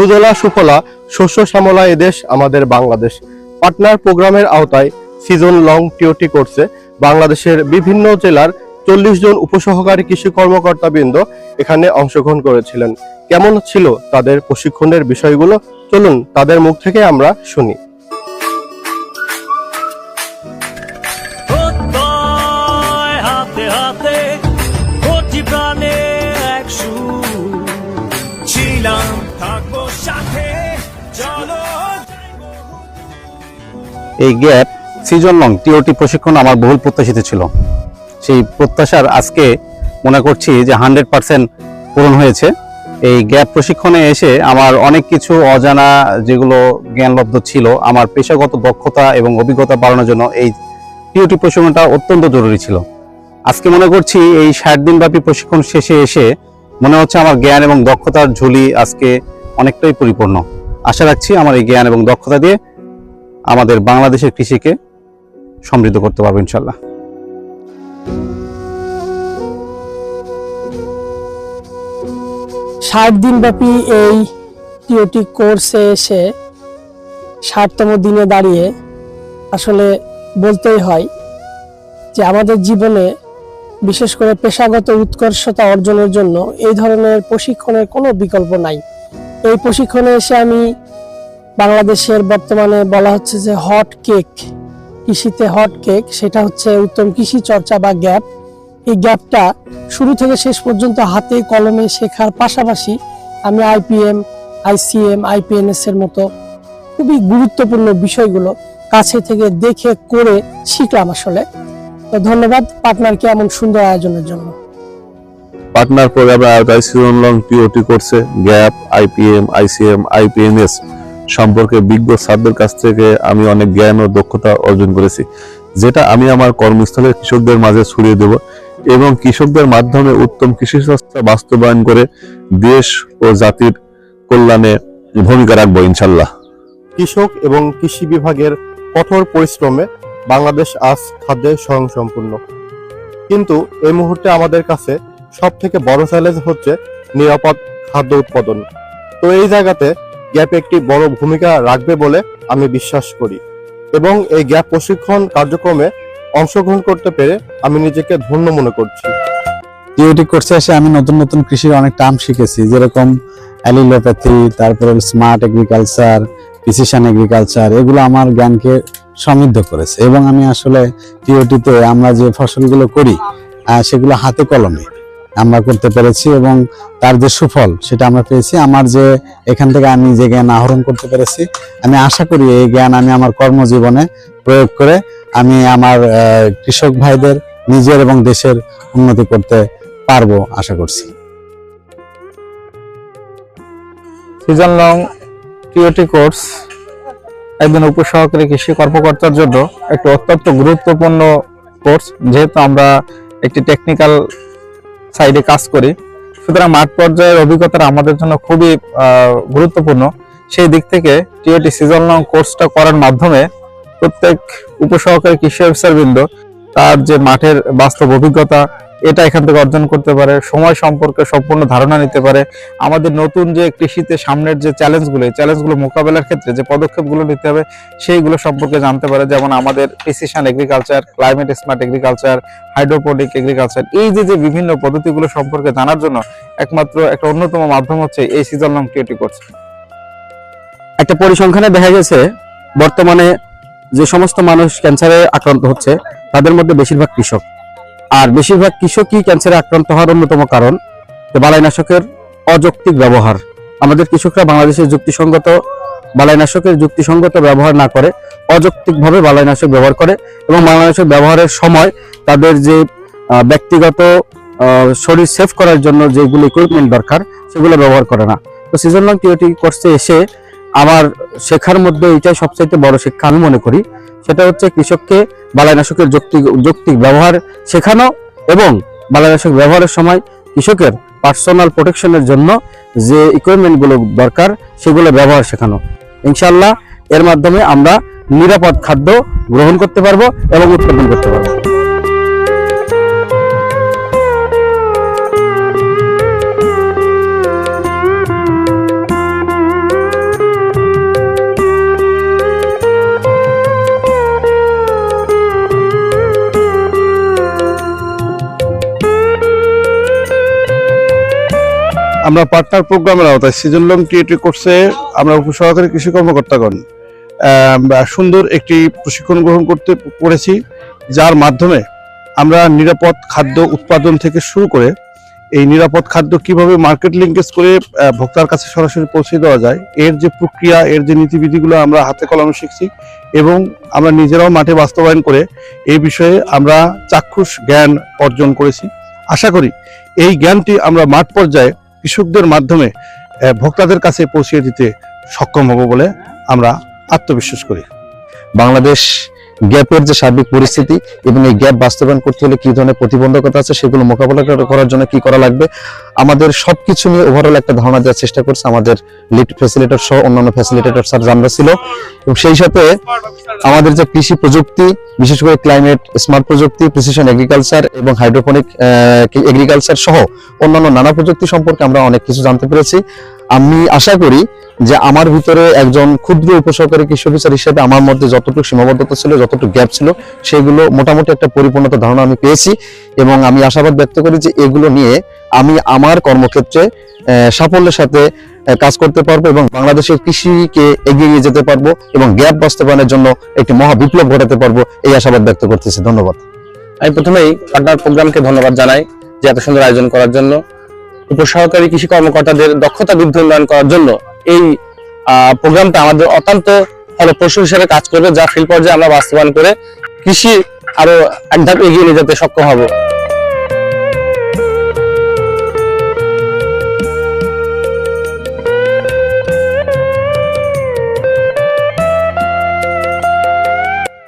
সুজলা সুফলা শস্য শ্যামলা এদেশ আমাদের বাংলাদেশ। পার্টনার প্রোগ্রামের আওতায় সিজন লং টিওটি করছে বাংলাদেশের বিভিন্ন জেলার চল্লিশ জন উপসহকারী কৃষি কর্মকর্তা বৃন্দ এখানে অংশগ্রহণ করেছিলেন। কেমন ছিল তাদের প্রশিক্ষণের বিষয়গুলো? চলুন তাদের মুখ থেকে আমরা শুনি। ছিলাম এই গ্যাপ সিজন লং টিওটি প্রশিক্ষণ আমার বহুল প্রত্যাশিত ছিল। সেই প্রত্যাশার আজকে মনে করছি যে হান্ড্রেড পার্সেন্ট পূরণ হয়েছে। এই গ্যাপ প্রশিক্ষণে এসে আমার অনেক কিছু অজানা যেগুলো জ্ঞানলব্ধ ছিল, আমার পেশাগত দক্ষতা এবং অভিজ্ঞতা বাড়ানোর জন্য এই টিওটি প্রশিক্ষণটা অত্যন্ত জরুরি ছিল। আজকে মনে করছি এই ষাট দিনব্যাপী প্রশিক্ষণ শেষে এসে মনে হচ্ছে আমার জ্ঞান এবং দক্ষতার ঝুলি আজকে অনেকটাই পরিপূর্ণ। আশা রাখছি আমার এই জ্ঞান এবং দক্ষতা দিয়ে আমাদের বাংলাদেশের কৃষিকে সমৃদ্ধ করতে পারব ইনশাল্লাহ ষাট দিনব্যাপী এই টিওটি কোর্সে এসে ষাটতম দিনে দাঁড়িয়ে আসলে বলতেই হয় যে আমাদের জীবনে বিশেষ করে পেশাগত উৎকর্ষতা অর্জনের জন্য এই ধরনের প্রশিক্ষণের কোনো বিকল্প নাই। এই প্রশিক্ষণে এসে আমি বাংলাদেশের বর্তমানে বলা হচ্ছে যে হট কেক কৃষিতে হট কেক সেটা হচ্ছে উত্তম কৃষি চর্চা বা গ্যাপ এই গ্যাপটা শুরু থেকে শেষ পর্যন্ত হাতে কলমে শেখার পাশাপাশি আমি আইপিএম আইসিএম আইপিএনএস এর মতো খুবই গুরুত্বপূর্ণ বিষয়গুলো কাছে থেকে দেখে করে শিখলাম আসলে। তো ধন্যবাদ পার্টনারকে এমন সুন্দর আয়োজনের জন্য। পার্টনার প্রোগ্রামের আওতায় সিজন লং টিওটি করছে গ্যাপ আইপিএম আইসিএম আইপিএনএস সম্পর্কে বিজ্ঞ স্যারদের কাছ থেকে আমি অনেক জ্ঞান ও দক্ষতা অর্জন করেছি, যেটা আমি আমার কর্মস্থলে কৃষকদের মাঝে ছড়িয়ে দেব এবং কৃষকদের মাধ্যমে উত্তম কৃষি সংস্থা বাস্তবায়ন করে দেশ ও জাতির কল্যাণে ভূমিকা রাখব ইনশাল্লাহ কৃষক এবং কৃষি বিভাগের কঠোর পরিশ্রমে বাংলাদেশ আজ খাদ্যে স্বয়ংসম্পূর্ণ। কিন্তু এই মুহূর্তে আমাদের কাছে সব থেকে বড় চ্যালেঞ্জ হচ্ছে নিরাপদ খাদ্য উৎপাদন। তো এই জায়গাতে গ্যাপ একটি বড় ভূমিকা রাখবে বলে আমি বিশ্বাস করি। এবং এই গ্যাপ প্রশিক্ষণ কার্যক্রমে অংশগ্রহণ করতে পেরে আমি নিজেকে ধন্য মনে করছি। টিওটি কোর্সে এসে আমি নতুন নতুন কৃষির অনেক টার্ম শিখেছি, যেরকম অ্যালিলোপ্যাথি তারপরে স্মার্ট এগ্রিকালচার প্রিসিশন এগ্রিকালচার এগুলো আমার জ্ঞানকে সমৃদ্ধ করেছে। এবং আমি আসলে টিওটিতে আমরা যে ফসলগুলো করি সেগুলো হাতে কলমে। আমরা করতে পেরেছি এবং তার যে সুফল, সেটা আমরা পেয়েছি। আমার যে এখান থেকে আমি যে জ্ঞান আহরণ করতে পেরেছি, আমি আশা করি এই জ্ঞান আমি আমার কর্মজীবনে প্রয়োগ করে আমি আমার কৃষক ভাইদের, নিজের এবং দেশের উন্নতি করতে পারব আশা করছি। সিজন লং টিওটি কোর্স একজন উপসহকারী কৃষি কর্মকর্তার জন্য একটি অত্যন্ত গুরুত্বপূর্ণ কোর্স যেহেতু আমরা একটি টেকনিক্যাল সাইডে কাজ করি। সুতরাং মাঠ পর্যায়ের অভিজ্ঞতাটা আমাদের জন্য খুবই গুরুত্বপূর্ণ। সেই দিক থেকে টিওটি সিজন লং কোর্সটা করার মাধ্যমে প্রত্যেক উপসহকারী কৃষি অফিসারবৃন্দ তার যে মাঠের বাস্তব অভিজ্ঞতা এটা এখান থেকে অর্জন করতে পারে, সময় সম্পর্কে সম্পূর্ণ ধারণা নিতে পারে। আমাদের নতুন যে কৃষিতে সামনের যে চ্যালেঞ্জগুলো, এই চ্যালেঞ্জগুলো মোকাবেলার ক্ষেত্রে যে পদক্ষেপগুলো নিতে হবে, সেইগুলো সম্পর্কে জানতে পারে। যেমন আমাদের precision agriculture climate smart agriculture hydroponic agriculture এই যে যে বিভিন্ন পদ্ধতিগুলো সম্পর্কে জানার জন্য একমাত্র একটা অন্যতম মাধ্যম হচ্ছে এই সিজন লং টিওটি কোর্স একটা পরিসংখ্যানে দেখা গেছে, বর্তমানে যে সমস্ত মানুষ ক্যান্সারে আক্রান্ত হচ্ছে, তাদের মধ্যে বেশিরভাগ কৃষক। আর বেশিরভাগ কৃষকই ক্যান্সারে আক্রান্ত হওয়ার অন্যতম কারণ বালাইনাশকের অযৌক্তিক ব্যবহার। আমাদের কৃষকরা বাংলাদেশের যুক্তিসঙ্গত বালাইনাশকের যুক্তিসঙ্গত ব্যবহার না করে অযৌক্তিকভাবে বালাইনাশক ব্যবহার করে এবং বালাইনাশক ব্যবহারের সময় তাদের যে ব্যক্তিগত শরীর সেভ করার জন্য যেগুলো ইকুইপমেন্ট দরকার সেগুলো ব্যবহার করে না। তো সিজন লং টিওটি কোর্সে এসে আমার শেখার মধ্যে এটাই সবচাইতে বড় শিক্ষা আমি মনে করি। সেটা হচ্ছে কৃষককে বালাইনাশকের যৌক্তিক যৌক্তিক ব্যবহার শেখানো এবং বালাইনাশক ব্যবহারের সময় কৃষকের পার্সোনাল প্রোটেকশনের জন্য যে ইকুইপমেন্টগুলো দরকার সেগুলো ব্যবহার শেখানো। ইনশাল্লাহ এর মাধ্যমে আমরা নিরাপদ খাদ্য গ্রহণ করতে পারব এবং উৎপাদন করতে পারব। আমরা পার্টনার প্রোগ্রামের আওতায় সিজন লং টিএটি কোর্সে আমরা উপসহকারী কৃষি কর্মকর্তাগণ সুন্দর একটি প্রশিক্ষণ গ্রহণ করতে, করেছি, যার মাধ্যমে আমরা নিরাপদ খাদ্য উৎপাদন থেকে শুরু করে এই নিরাপদ খাদ্য কীভাবে মার্কেট লিঙ্কেজ করে ভোক্তার কাছে সরাসরি পৌঁছে দেওয়া যায়, এর যে প্রক্রিয়া, এর যে নীতিবিধিগুলো আমরা হাতে কলমে শিখছি এবং আমরা নিজেরাও মাঠে বাস্তবায়ন করে এই বিষয়ে আমরা চাক্ষুষ জ্ঞান অর্জন করেছি। আশা করি এই জ্ঞানটি আমরা মাঠ পর্যায়ে কৃষকদের মাধ্যমে ভোক্তাদের কাছে পৌঁছিয়ে দিতে সক্ষম হব বলে আমরা আত্মবিশ্বাস করি। বাংলাদেশ গ্যাপের যে সার্বিক পরিস্থিতি এবং এই গ্যাপ বাস্তবায়ন করতে হলে কি ধরনের প্রতিবন্ধকতা আছে সেগুলো মোকাবেলা করার জন্য কি করা লাগবে? আমাদের সবকিছু নিয়ে ওভারঅল একটা ধারণা দেওয়ার চেষ্টা করছে আমাদের লিড ফ্যাসিলিটেটর সহ অন্যান্য ফ্যাসিলিটেটর স্যার জানরা ছিল। এবং সেই সাথে আমাদের যে কৃষি প্রযুক্তি, বিশেষ করে ক্লাইমেট স্মার্ট প্রযুক্তি প্রিসিশন এগ্রিকালচার এবং হাইড্রোপনিক এগ্রিকালচার সহ অন্যান্য নানা প্রযুক্তি সম্পর্কে আমরা অনেক কিছু জানতে পেরেছি। আমি আশা করি যে আমার ভিতরে একজন ক্ষুদ্র উপসহকারী কৃষি অফিসার হিসেবে আমার মধ্যে যতটুকু সীমাবদ্ধতা ছিল, যতটুকু গ্যাপ ছিল, সেগুলো মোটামুটি একটা পরিপূর্ণতা ধারণা আমি পেয়েছি এবং আমি আশাবাদ ব্যক্ত করি যে এগুলো নিয়ে আমি আমার কর্মক্ষেত্রে সাফল্যের সাথে কাজ করতে পারব এবং বাংলাদেশের কৃষিকে এগিয়ে নিয়ে যেতে পারব এবং গ্যাপ বাস্তবায়নের জন্য একটি মহা বিপ্লব ঘটাতে পারব এই আশাবাদ ব্যক্ত করতেছি। ধন্যবাদ। আমি প্রথমেই পার্টনার প্রোগ্রামকে ধন্যবাদ জানাই যে এত সুন্দর আয়োজন করার জন্য। উপসহকারী কৃষি কর্মকর্তাদের দক্ষতা বৃদ্ধি উন্নয়ন করার জন্য এই প্রোগ্রামটা আমাদের অত্যন্ত ফলপ্রসূ হিসেবে কাজ করবে, যা ফিল পর্যায়ে আমরা বাস্তবায়ন করে কৃষি আরও এক ধাপ এগিয়ে নিয়ে যেতে সক্ষম হব।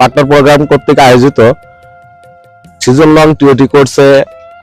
পার্টনার প্রোগ্রাম কর্তৃক আয়োজিত সিজন লং টিওটি কোর্সে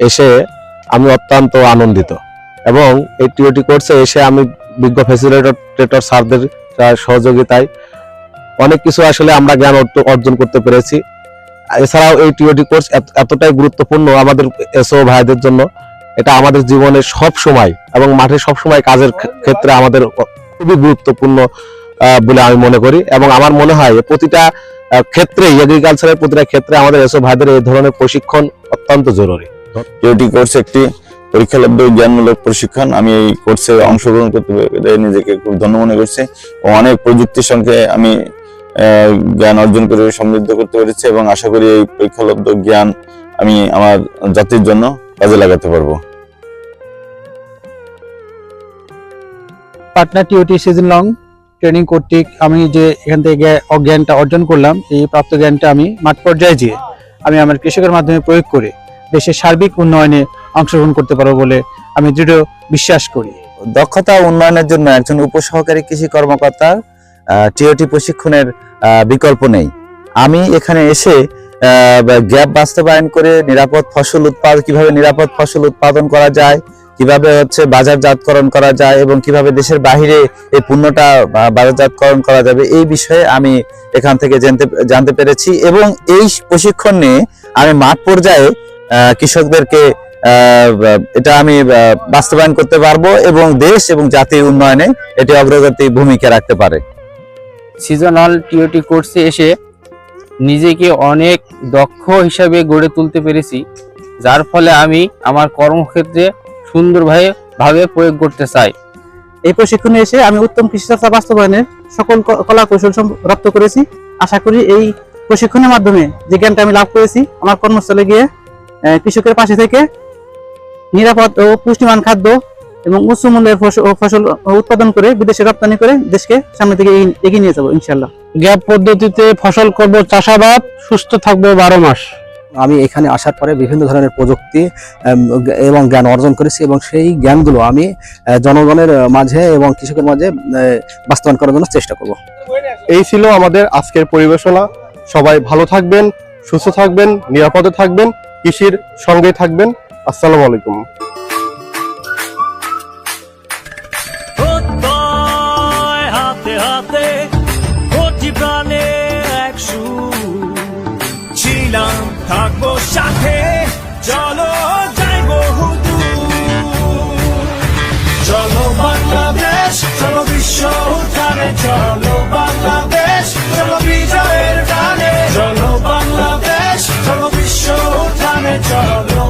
এসে আমি অত্যন্ত আনন্দিত। এবং এই টিওটি কোর্সে এসে আমি বিজ্ঞ ফ্যাসিলিটেটর স্যারদের সহযোগিতায় অনেক কিছু আসলে আমরা জ্ঞান অর্জ- অর্জন করতে পেরেছি। এছাড়াও এই টিওটি কোর্স এতটাই গুরুত্বপূর্ণ আমাদের এসও ভাইদের জন্য। এটা আমাদের জীবনে সব সময় এবং মাঠে সব সময় কাজের ক্ষেত্রে আমাদের খুবই গুরুত্বপূর্ণ বলে আমি মনে করি। এবং আমার মনে হয় প্রতিটা ক্ষেত্রে এগ্রিকালচারের প্রতিটা ক্ষেত্রে আমাদের এসব ভাইদের এই ধরনের প্রশিক্ষণ অত্যন্ত জরুরি। টিওটি কোর্স একটি পরীক্ষালব্ধ জ্ঞানমূলক প্রশিক্ষণ। আমি এই কোর্সে অংশগ্রহণ করতে পেরে নিজেকে খুব ধন্য মনে করছি ও অনেক প্রযুক্তির সঙ্গে আমি আহ, জ্ঞান অর্জন করে সমৃদ্ধ করতে পেরেছি এবং আশা করি এই পরীক্ষালব্ধ জ্ঞান আমি আমার জাতির জন্য কাজে লাগাতে পারব। Patna TOT season long training কর্তৃক আমি যে এখান থেকে জ্ঞা- অজ্ঞানটা অর্জন করলাম, এই প্রাপ্ত জ্ঞানটা আমি মাঠ পর্যায়ে যেয়ে আমি আমার কৃষকের মাধ্যমে প্রয়োগ করে দেশের সার্বিক উন্নয়নে অংশগ্রহণ করতে পারব বলে আমি দৃঢ় বিশ্বাস করি। দক্ষতা উন্নয়নের জন্য একজন উপসহকারী কৃষি কর্মকর্তার টিওটি প্রশিক্ষণের বিকল্প নেই। আমি এখানে এসে গ্যাপ বাস্তবায়ন করে নিরাপদ ফসল উৎপাদন কীভাবে নিরাপদ ফসল উৎপাদন করা যায় কীভাবে হচ্ছে বাজারজাতকরণ করা যায় এবং কীভাবে দেশের বাহিরে এই পণ্যটা বাজারজাতকরণ করা যাবে, এই বিষয়ে আমি এখান থেকে জানতে জানতে পেরেছি এবং এই প্রশিক্ষণ নিয়ে আমি মাঠ পর্যায়ে কৃষকদেরকে এটা আমি বাস্তবায়ন করতে পারব এবং দেশ এবং জাতির উন্নয়নে এটি অগ্রগতি ভূমিকা রাখতে পারে। সিজনাল টিওটি কোর্সে এসে নিজেকে অনেক দক্ষ হিসাবে গড়ে তুলতে পেরেছি, যার ফলে আমি আমার কর্মক্ষেত্রে সুন্দরভাবে ভাবে প্রয়োগ করতে চাই। এই প্রশিক্ষণে এসে আমি উত্তম কৃষিচর্চা বাস্তবায়নের সকল কলা কৌশল রপ্ত করেছি। আশা করি এই প্রশিক্ষণের মাধ্যমে যে জ্ঞানটা আমি লাভ করেছি, আমার কর্মস্থলে গিয়ে কৃষকের পাশে থেকে নিরাপদ ও পুষ্টিমান খাদ্য এবং উচ্চ মূল্যের ফসল উৎপাদন করে বিদেশে রপ্তানি করে দেশকে সামনে থেকে এগিয়ে নিয়ে যাব ইনশাল্লাহ গ্যাপ পদ্ধতিতে ফসল করব, চাষাবাদ, সুস্থ থাকব বারো মাস। আমি এখানে আসার পরে বিভিন্ন ধরনের প্রযুক্তি এবং জ্ঞান অর্জন করেছি এবং সেই জ্ঞানগুলো আমি জনগণের মাঝে এবং কৃষকের মাঝে বাস্তবায়ন করার জন্য চেষ্টা করব। এই ছিল আমাদের আজকের পরিবেশনা। সবাই ভালো থাকবেন, সুস্থ থাকবেন, নিরাপদে থাকবেন, কৃষির সঙ্গে থাকবেন। আসসালামু আলাইকুম। বাংলাদেশ, চলো বিশ্ব উঠানে চলো বাংলাদেশ, চলো বিজয়ের গানে, চলো বাংলাদেশ, চলো বিশ্ব উঠানে চলো